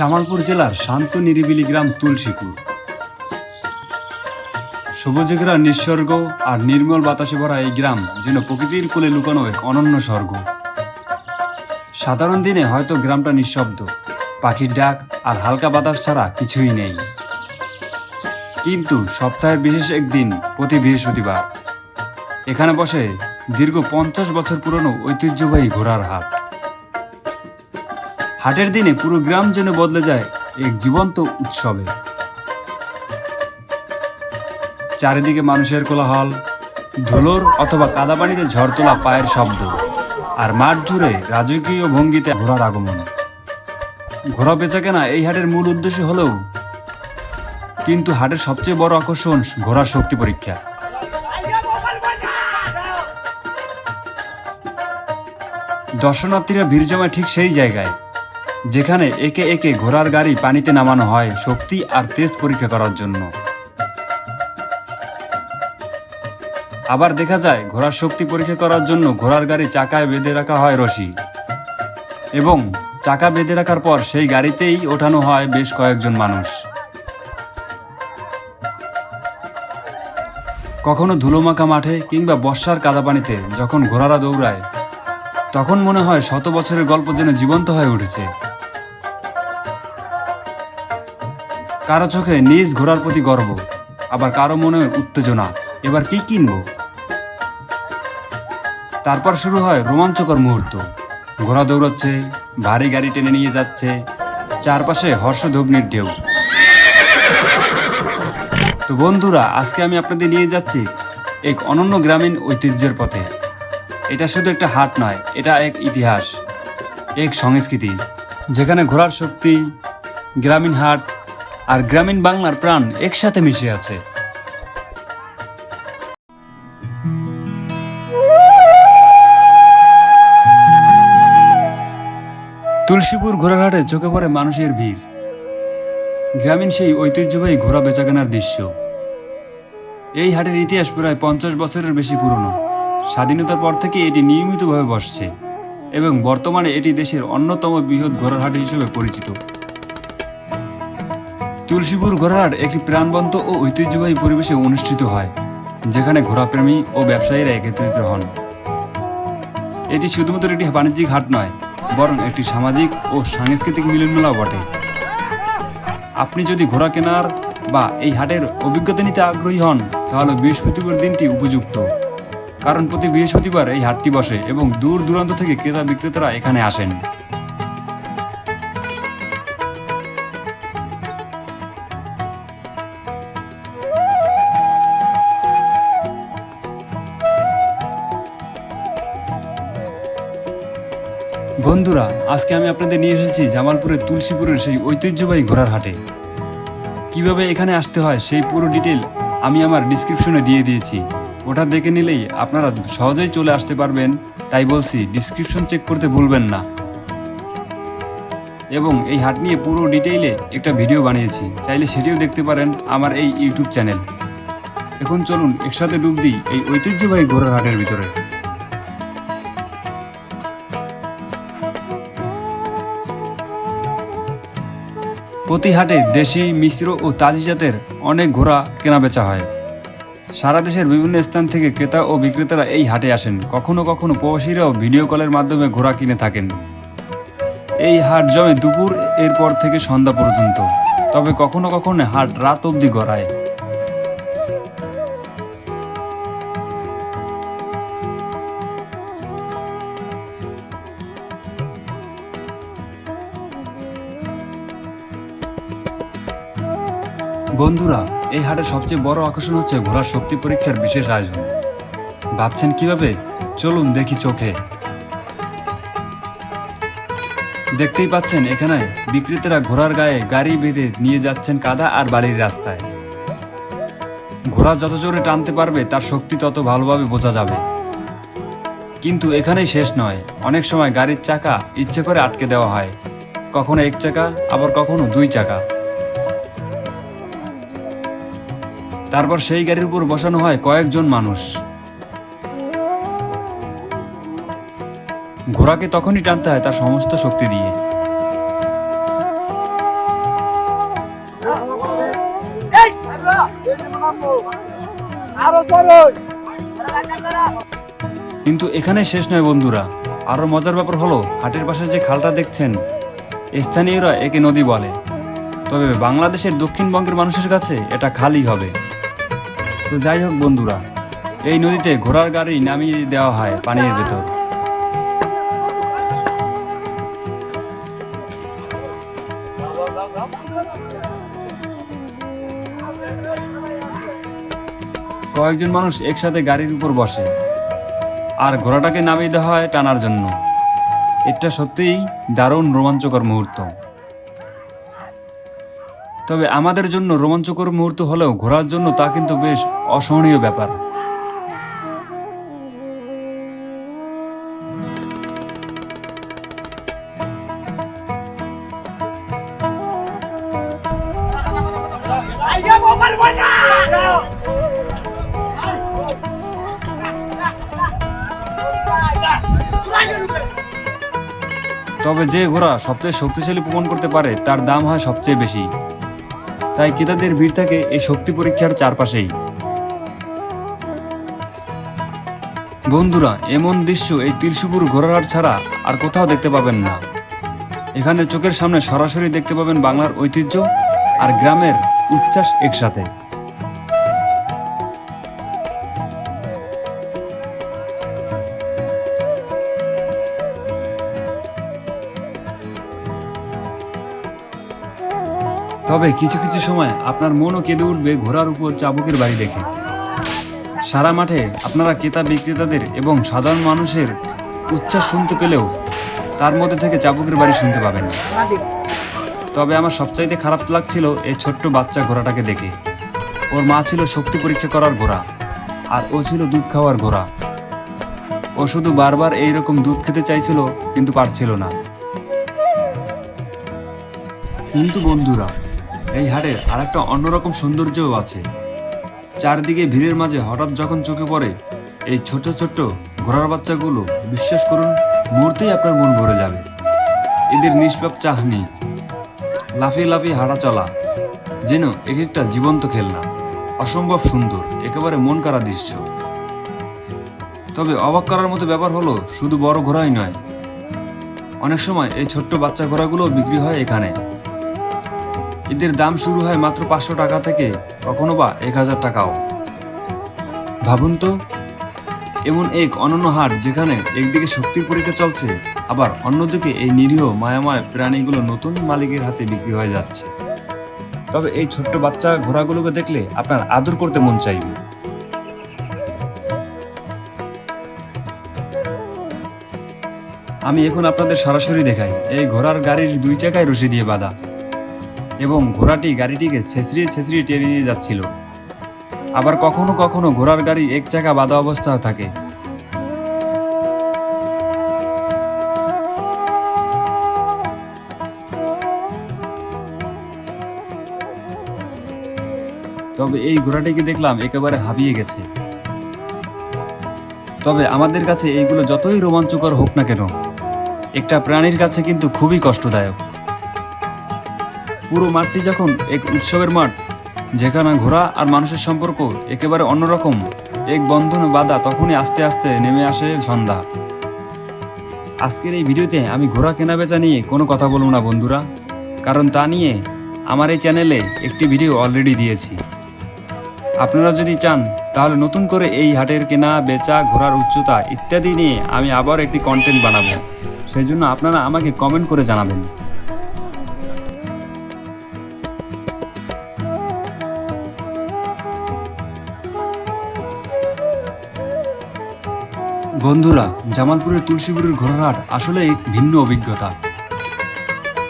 জামালপুর জেলার শান্ত নিরিবিলি গ্রাম তুলসীপুর। সবুজে ঘেরা নিঃস্বর্গ আর নির্মল বাতাসে ভরা এই গ্রাম যেন প্রকৃতির কোলে লুকানো এক অনন্য স্বর্গ। সাধারণ দিনে হয়তো গ্রামটা নিঃশব্দ, পাখির ডাক আর হালকা বাতাস ছাড়া কিছুই নেই। কিন্তু সপ্তাহের বিশেষ একদিন প্রতি বৃহস্পতিবার। এখানে বসে দীর্ঘ পঞ্চাশ বছর পুরনো ঐতিহ্যবাহী ঘোড়ার হাট। হাটের দিনে পুরো গ্রাম যেন বদলে যায় এক জীবন্ত উৎসবে। চারিদিকে মানুষের কোলাহল, ধুলোর অথবা কাদাপানিতে ঝড় তোলা পায়ের শব্দ, আর মাঠ জুড়ে রাজকীয় ভঙ্গিতে ঘোড়ার আগমন। ঘোড়া বেচাকেনা এই হাটের মূল উদ্দেশ্য হলেও, কিন্তু হাটের সবচেয়ে বড় আকর্ষণ ঘোড়ার শক্তি পরীক্ষা। দর্শনার্থীরা ভিড় জমায় ঠিক সেই জায়গায় যেখানে একে একে ঘোড়ার গাড়ি পানিতে নামানো হয় শক্তি আর তেজ পরীক্ষা করার জন্য। আবার দেখা যায়, ঘোড়ার শক্তি পরীক্ষা করার জন্য ঘোড়ার গাড়ি চাকায় বেঁধে রাখা হয় রশি। এবং চাকা বেঁধে রাখার পর সেই গাড়িতেই ওঠানো হয় বেশ কয়েকজন মানুষ। কখনো ধুলোমাখা মাঠে কিংবা বর্ষার কাদাপানিতে যখন ঘোড়ারা দৌড়ায়, তখন মনে হয় শত বছরের গল্প যেন জীবন্ত হয়ে উঠেছে। কারও চোখে নিজ ঘোরার প্রতি গর্ব, আবার কারও মনে উত্তেজনা। এবার কি কিনবো? তারপর শুরু হয় রোমাঞ্চকর মুহূর্ত। ঘোড়া দৌড়াচ্ছে, ভারী গাড়ি টেনে নিয়ে যাচ্ছে, চারপাশে হর্ষধগ্নির ঢেউ। তো বন্ধুরা, আজকে আমি আপনাদের নিয়ে যাচ্ছি এক অনন্য গ্রামীণ ঐতিহ্যের পথে। এটা শুধু একটা হাট নয়, এটা এক ইতিহাস, এক সংস্কৃতি, যেখানে ঘোড়ার শক্তি, গ্রামীণ হাট আর গ্রামীণ বাংলার প্রাণ একসাথে মিশে আছে। তুলসীপুর ঘোড়ারহাটে চোখে পড়ে মানুষের ভিড়। গ্রামীণ সেই ঐতিহ্যবাহী ঘোড়া বেচাকেনার দৃশ্য। এই হাটের ইতিহাস প্রায় পঞ্চাশ বছরের বেশি পুরনো। স্বাধীনতার পর থেকে এটি নিয়মিতভাবে বসছে এবং বর্তমানে এটি দেশের অন্যতম বৃহৎ ঘোড়ার হাট হিসেবে পরিচিত। তুলসীপুর ঘোড়াহাট একটি প্রাণবন্ত ও ঐতিহ্যবাহী পরিবেশে অনুষ্ঠিত হয়, যেখানে ঘোড়াপ্রেমী ও ব্যবসায়ীরা একত্রিত হন। এটি শুধুমাত্র একটি বাণিজ্যিক হাট নয়, বরং একটি সামাজিক ও সাংস্কৃতিক মিলনমেলাও বটে। আপনি যদি ঘোড়া কেনার বা এই হাটের অভিজ্ঞতা নিতে আগ্রহী হন, তাহলে বৃহস্পতিবার দিনটি উপযুক্ত। কারণ প্রতি বৃহস্পতিবার এই হাটটি বসে এবং দূর দূরান্ত থেকে ক্রেতা বিক্রেতারা এখানে আসেন। আজকে আমি আপনাদের নিয়ে এসেছি জামালপুরের তুলসীপুরের সেই ঐতিহ্যবাহী ঘোড়ার হাটে। কীভাবে এখানে আসতে হয় সেই পুরো ডিটেল আমি আমার ডিসক্রিপশনে দিয়ে দিয়েছি। ওটা দেখে নিলেই আপনারা সহজেই চলে আসতে পারবেন। তাই বলছি, ডিসক্রিপশন চেক করতে ভুলবেন না। এবং এই হাট নিয়ে পুরো ডিটেইলে একটা ভিডিও বানিয়েছি। চাইলে সেটিও দেখতে পারেন আমার এই ইউটিউব চ্যানেল। এখন চলুন, একসাথে ডুব দিই এই ঐতিহ্যবাহী ঘোড়ার হাটের ভিতরে। প্রতি হাটে দেশি, মিশ্র ও তাজি জাতের অনেক ঘোড়া কেনাবেচা হয়। সারা দেশের বিভিন্ন স্থান থেকে ক্রেতা ও বিক্রেতারা এই হাটে আসেন। কখনো কখনো প্রবাসীরাও ভিডিও কলের মাধ্যমে ঘোড়া কিনে থাকেন। এই হাট জমে দুপুর এরপর থেকে সন্ধ্যা পর্যন্ত। তবে কখনো কখনো হাট রাত অবধি গড়ায়। বন্ধুরা, এই হাটের সবচেয়ে বড় আকর্ষণ হচ্ছে ঘোড়ার শক্তি পরীক্ষার বিশেষ আয়োজন। ভাবছেন কীভাবে? চলুন দেখি চোখে। দেখতেই পাচ্ছেন, এখানে বিক্রেতারা ঘোড়ার গায়ে গাড়ি বেঁধে নিয়ে যাচ্ছেন কাদা আর বালির রাস্তায়। ঘোড়া যত জোরে টানতে পারবে, তার শক্তি তত ভালোভাবে বোঝা যাবে। কিন্তু এখানেই শেষ নয়। অনেক সময় গাড়ির চাকা ইচ্ছে করে আটকে দেওয়া হয়। কখনো এক চাকা, আবার কখনো দুই চাকা। তারপর সেই গাড়ির উপর বসানো হয় কয়েকজন মানুষ। ঘোড়াকে তখনই টানতে হয় তার সমস্ত শক্তি দিয়ে। কিন্তু এখানে শেষ নয় বন্ধুরা, আরও মজার ব্যাপার হলো, হাটের পাশে যে খালটা দেখছেন, স্থানীয়রা একে নদী বলে। তবে বাংলাদেশের দক্ষিণবঙ্গের মানুষের কাছে এটা খালি হবে। তো যাই হোক বন্ধুরা, এই নদীতে ঘোড়ার গাড়ি নামিয়ে দেওয়া হয় পানির ভেতর। কয়েকজন মানুষ একসাথে গাড়ির উপর বসে, আর ঘোড়াটাকে নামিয়ে দেওয়া হয় টানার জন্য। এটা সত্যিই দারুণ রোমাঞ্চকর মুহূর্ত। তবে আমাদের জন্য রোমাঞ্চকর মুহূর্ত হলেও ঘোরার জন্য তা কিন্তু বেশ অসহনীয় ব্যাপার। তবে যে ঘোড়া সবচেয়ে শক্তিশালী প্রমাণ করতে পারে, তার দাম হয় সবচেয়ে বেশি। তাই ক্রেতাদের ভিড় থাকে এই শক্তি পরীক্ষার চারপাশেই। বন্ধুরা, এমন দৃশ্য এই ত্রিশুপুর ঘোরার ছাড়া আর কোথাও দেখতে পাবেন না। এখানে চোখের সামনে সরাসরি দেখতে পাবেন বাংলার ঐতিহ্য আর গ্রামের উচ্ছ্বাস একসাথে। তবে কিছু কিছু সময় আপনার মনও কেঁদে উঠবে ঘোড়ার উপর চাবুকের বাড়ি দেখে। সারা মাঠে আপনারা ক্রেতা বিক্রেতাদের এবং সাধারণ মানুষের উচ্ছ্বাস শুনতে পেলেও তার মধ্যে থেকে চাবুকের বাড়ি শুনতে পাবেন। তবে আমার সবচাইতে খারাপ লাগছিল এই ছোট্ট বাচ্চা ঘোড়াটাকে দেখে। ওর মা ছিল শক্তি পরীক্ষা করার ঘোড়া, আর ও ছিল দুধ খাওয়ার ঘোড়া। ও শুধু বারবার এইরকম দুধ খেতে চাইছিল, কিন্তু পারছিল না। কিন্তু বন্ধুরা এই হাটের আরেকটা অন্যরকম সৌন্দর্যও আছে। চারদিকে ভিড়ের মাঝে হঠাৎ যখন চোখে পড়ে, এই ছোট ছোট ঘোড়ার বাচ্চাগুলো, বিশ্বাস করুন, মুহূর্তেই আপনার মন ভরে যাবে। এদের নিষ্পাপ চাহনি, লাফিয়ে লাফিয়ে হাঁটা চলা, যেন এক একটা জীবন্ত খেলনা, অসম্ভব সুন্দর, একেবারে মন কারা দৃশ্য। তবে অবাক করার মতো ব্যাপার হলো, শুধু বড় ঘোড়াই নয়। অনেক সময় এই ছোট্ট বাচ্চা ঘোড়াগুলো বিক্রি হয় এখানে। এদের দাম শুরু হয় মাত্র পাঁচশো টাকা থেকে, কখনো বা এক হাজার টাকাও। ভাবুন তো, এমন এক অনন্য হাট যেখানে একদিকে শক্তির পরীক্ষা চলছে, আবার অন্যদিকে এই নিরীহ মায়াময় প্রাণীগুলো নতুন মালিকের হাতে বিক্রি হয়ে যাচ্ছে। তবে এই ছোট্ট বাচ্চা ঘোড়াগুলোকে দেখলে আপনার আদর করতে মন চাইবে। আমি এখন আপনাদের সরাসরি দেখাই। এই ঘোড়ার গাড়ির দুই চাকায় রশি দিয়ে বাঁধা। এবং ঘোড়াটি গাড়িটিকে ছেঁচড়িয়ে ছেঁচড়িয়ে টেনে নিয়ে যাচ্ছিল। আবার কখনো কখনো ঘোড়ার গাড়ি এক চাকা বাঁধা অবস্থাও থাকে। তবে এই ঘোড়াটিকে দেখলাম একেবারে হাবিয়ে গেছে। তবে আমাদের কাছে এইগুলো যতই রোমাঞ্চকর হোক না কেন, একটা প্রাণীর কাছে কিন্তু খুবই কষ্টদায়ক। পুরো মাঠটি যখন এক উৎসবের মাঠ, যেখানে ঘোড়া আর মানুষের সম্পর্ক একেবারে অন্যরকম, এক বন্ধনে বাধা তখনই আস্তে আস্তে নেমে আসে সন্ধ্যা আজকের এই ভিডিওতে আমি ঘোড়া কেনা বেচা নিয়ে কোনো কথা বলব না বন্ধুরা, কারণ তা নিয়ে আমার এই চ্যানেলে একটি ভিডিও অলরেডি দিয়েছি। আপনারা যদি চান, তাহলে নতুন করে এই হাটের কেনা, বেচা, ঘোড়ার উচ্চতা ইত্যাদি নিয়ে আমি আবার একটি কন্টেন্ট বানাবো। সেই জন্য আপনারা আমাকে কমেন্ট করে জানাবেন। বন্ধুরা, জামালপুরের তুলসীপুরের ঘোড়ারহাট আসলে এক ভিন্ন অভিজ্ঞতা।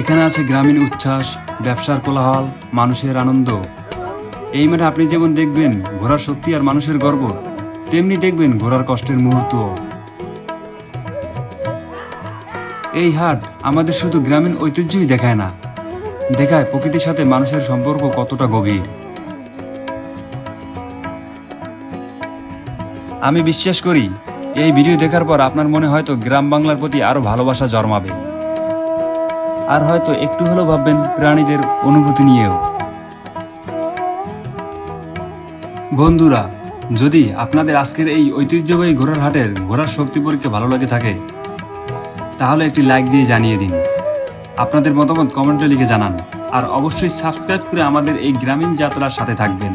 এখানে আছে গ্রামীণ উচ্ছ্বাস, ব্যবসার কোলাহল, মানুষের আনন্দ। এই মাঠে আপনি যেমন দেখবেন ঘোড়ার শক্তি আর মানুষের গর্ব, তেমনি দেখবেন ঘোড়ার কষ্টের মুহূর্ত এই হাট আমাদের শুধু গ্রামীণ ঐতিহ্যই দেখায় না, দেখায় প্রকৃতির সাথে মানুষের সম্পর্ক কতটা গভীর। আমি বিশ্বাস করি এই ভিডিও দেখার পর আপনার মনে হয়তো গ্রাম বাংলার প্রতি আরও ভালোবাসা জন্মাবে। আর হয়তো একটু হলেও ভাববেন প্রাণীদের অনুভূতি নিয়েও। বন্ধুরা, যদি আপনাদের আজকের এই ঐতিহ্যবাহী ঘোড়ার হাটের ঘোড়ার শক্তি পরীক্ষা ভালো লাগে থাকে, তাহলে একটি লাইক দিয়ে জানিয়ে দিন। আপনাদের মতামত কমেন্টে লিখে জানান। আর অবশ্যই সাবস্ক্রাইব করে আমাদের এই গ্রামীণ যাত্রার সাথে থাকবেন।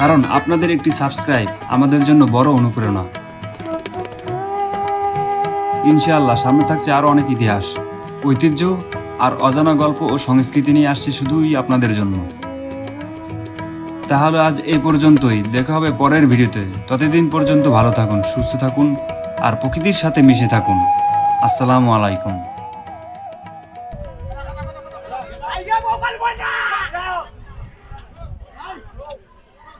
কারণ আপনাদের একটি সাবস্ক্রাইব আমাদের জন্য বড় অনুপ্রেরণা। ইনশাআল্লাহ, সামনে থাকছে আরও অনেক ইতিহাস, ঐতিহ্য আর অজানা গল্প ও সংস্কৃতি নিয়ে আসছে শুধুই আপনাদের জন্য। তাহলে আজ এই পর্যন্তই, দেখা হবে পরের ভিডিওতে। ততদিন পর্যন্ত ভালো থাকুন, সুস্থ থাকুন আর প্রকৃতির সাথে মিশে থাকুন। আসসালামু আলাইকুম।